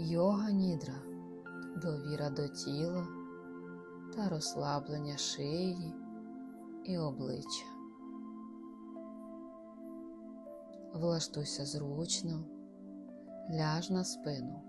Йога нідра довіра до тіла та розслаблення шиї і обличчя. Влаштуйся зручно, ляж на спину.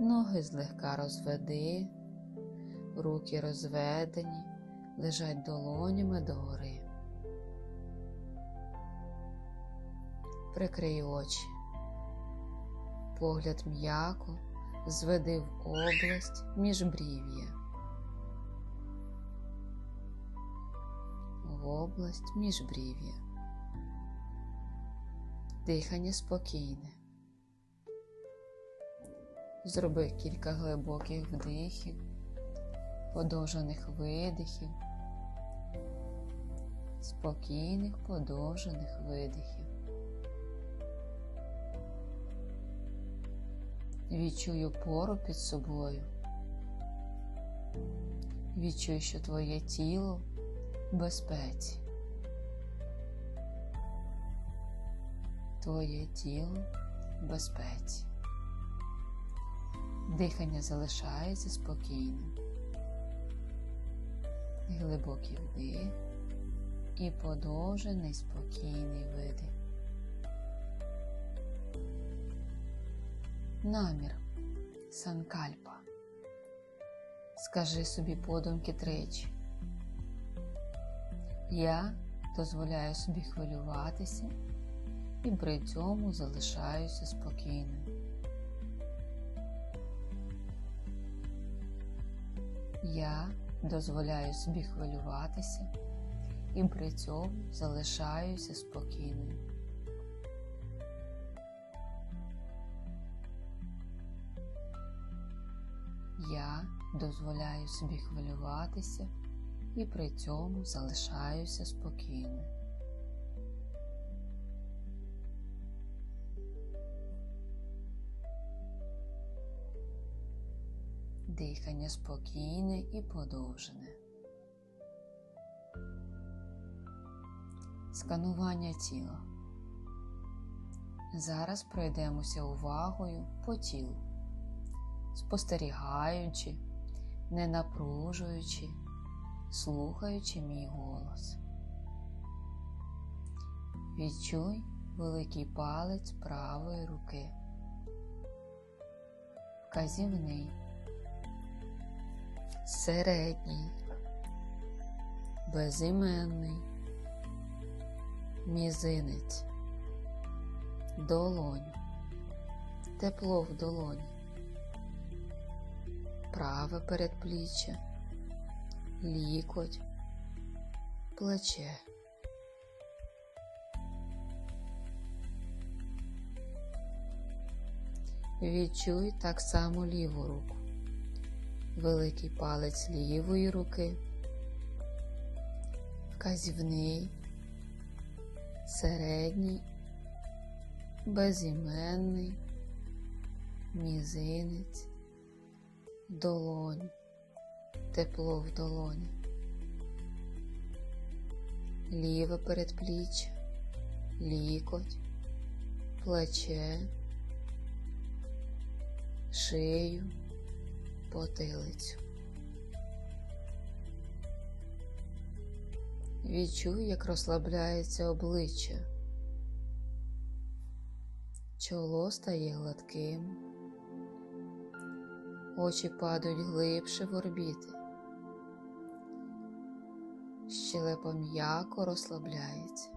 Ноги злегка розведи, руки розведені, лежать долонями догори. Прикрий очі. Погляд м'яко зведи в область міжбрів'я. В область міжбрів'я. Дихання спокійне. Зроби кілька глибоких вдихів, подовжених видихів, спокійних подовжених видихів. Відчуй опору під собою. Відчуй, що твоє тіло в безпеці. Твоє тіло в безпеці. Дихання залишається спокійним. Глибокий вдих і подовжений спокійний видих. Намір Санкальпа. Скажи собі подумки тричі. Я дозволяю собі хвилюватися і при цьому залишаюся спокійним. Я дозволяю собі хвилюватися і при цьому залишаюся спокійним. Я дозволяю собі хвилюватися і при цьому залишаюся спокійним. Дихання спокійне і подовжене. Сканування тіла. Зараз пройдемося увагою по тілу спостерігаючи, не напружуючи, слухаючи мій голос. Відчуй великий палець правої руки, вказівний, середній, безіменний, мізинець, долонь, тепло в долоні праве передпліччя, лікоть, плече. Відчуй так само ліву руку, великий палець лівої руки, вказівний, середній, безіменний, мізинець, долонь, тепло в долоні, ліве передпліччя, лікоть, плече, шию, потилицю. Відчуй, як розслабляється обличчя. Чоло стає гладким очі падають глибше в орбіти. Щелепа м'яко розслабляється,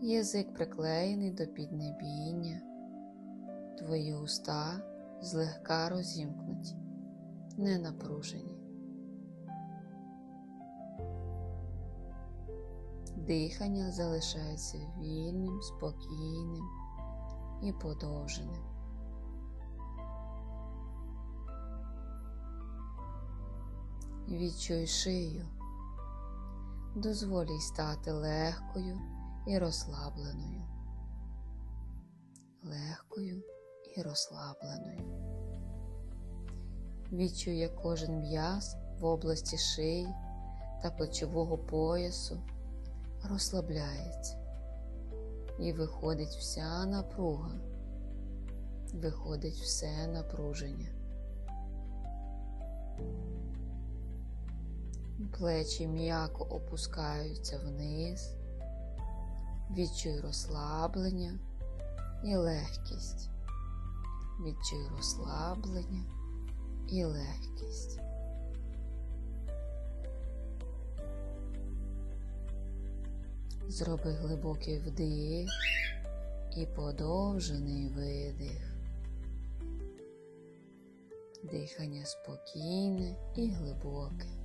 язик приклеєний до піднебіння, твої уста злегка розімкнуті, не напружені. Дихання залишається вільним, спокійним і подовженим. Відчуй шию, дозволь їй стати легкою і розслабленою, легкою і розслабленою. Відчуй, як кожен м'яз в області шиї та плечового поясу розслабляється і виходить вся напруга виходить все напруження. Плечі м'яко опускаються вниз, відчуй розслаблення і легкість. Відчуй розслаблення і легкість. Зроби глибокий вдих і подовжений видих. Дихання спокійне і глибоке.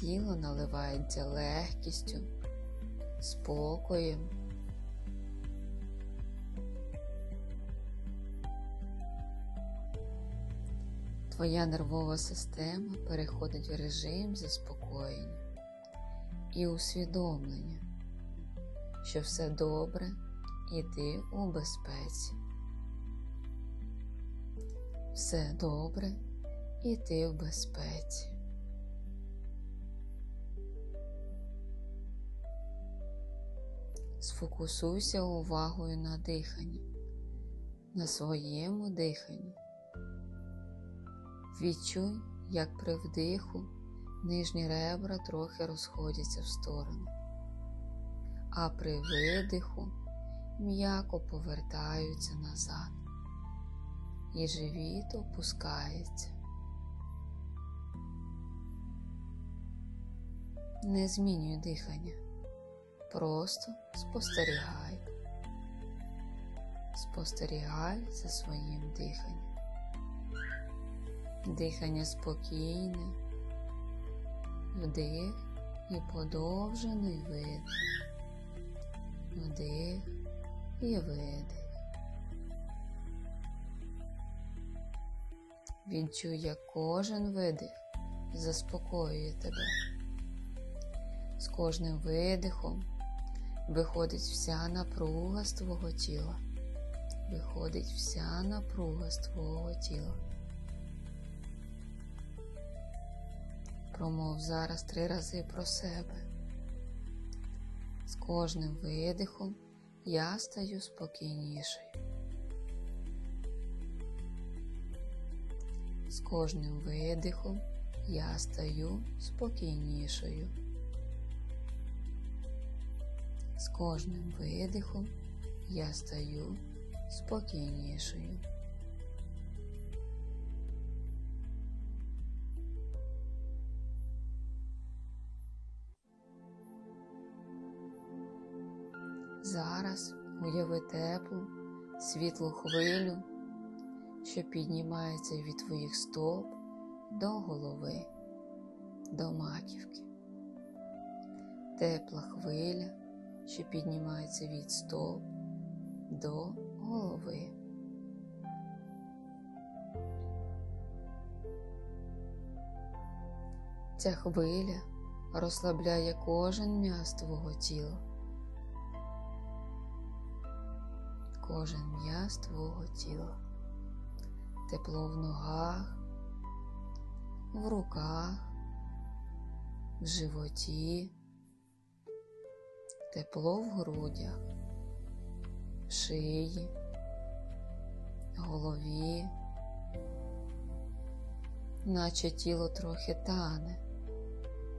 Тіло наливається легкістю, спокоєм. Твоя нервова система переходить в режим заспокоєння і усвідомлення, що все добре і ти у безпеці. Все добре і ти в безпеці. Сфокусуйся увагою на диханні, на своєму диханні. Відчуй, як при вдиху нижні ребра трохи розходяться в сторони, а при видиху м'яко повертаються назад, і живіт опускається. Не змінюй дихання, просто спостерігай. Спостерігай за своїм диханням. Дихання спокійне, вдих і подовжений видих, вдих і видих. Відчуй, як кожен видих заспокоює тебе. З кожним видихом виходить вся напруга з твого тіла. Виходить вся напруга з твого тіла. Промов зараз три рази про себе. З кожним видихом я стаю спокійнішою. З кожним видихом я стаю спокійнішою. З кожним видихом я стаю спокійнішою. Зараз уяви теплу, світлу хвилю, що піднімається від твоїх стоп до голови, до маківки. Тепла хвиля, що піднімається від стоп до голови. Ця хвиля розслабляє кожен м'яз твого тіла. кожен м'яз твого тіла, тепло в ногах, в руках, в животі, тепло в грудях, шиї, голові, наче тіло трохи тане,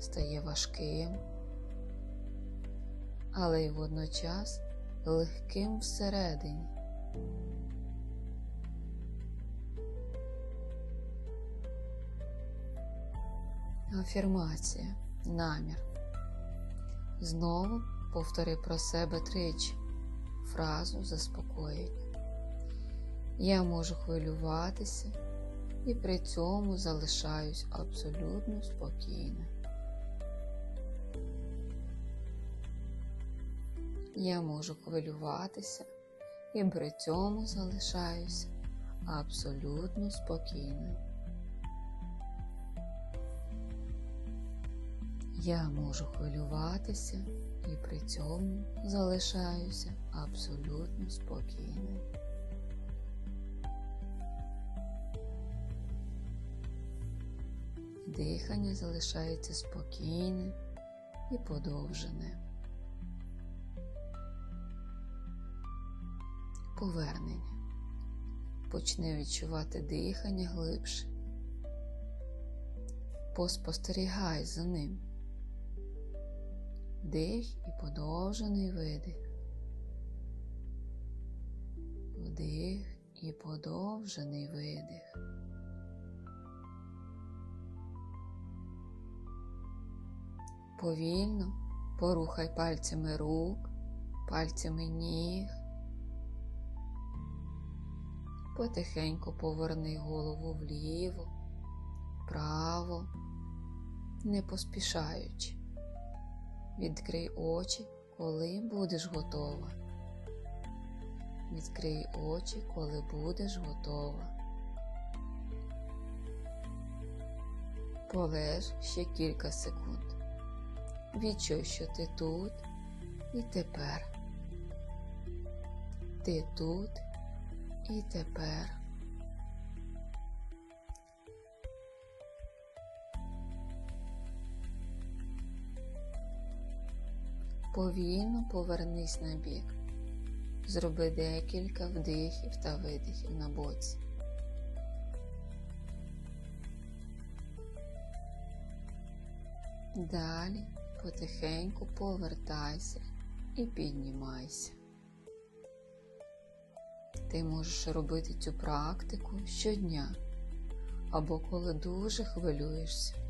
стає важким, але й водночас легким всередині. Афірмація, намір. Знову повтори про себе тричі фразу заспокоєння. Я можу хвилюватися і при цьому залишаюсь абсолютно спокійним. Я можу хвилюватися і при цьому залишаюся абсолютно спокійною. Я можу хвилюватися і при цьому залишаюся абсолютно спокійним. Дихання залишається спокійним і подовженим. Повернення. Почни відчувати дихання глибше. Поспостерігай за ним. Дих і подовжений видих. Вдих і подовжений видих. Повільно порухай пальцями рук, пальцями ніг. Потихеньку поверни голову вліво, вправо, не поспішаючи. Відкрий очі, коли будеш готова. Відкрий очі, коли будеш готова. Полеж ще кілька секунд. Відчуй, що ти тут і тепер. Ти тут і тепер. Повільно повернись на бік. Зроби декілька вдихів та видихів на боці. Далі потихеньку повертайся і піднімайся. Ти можеш робити цю практику щодня або коли дуже хвилюєшся.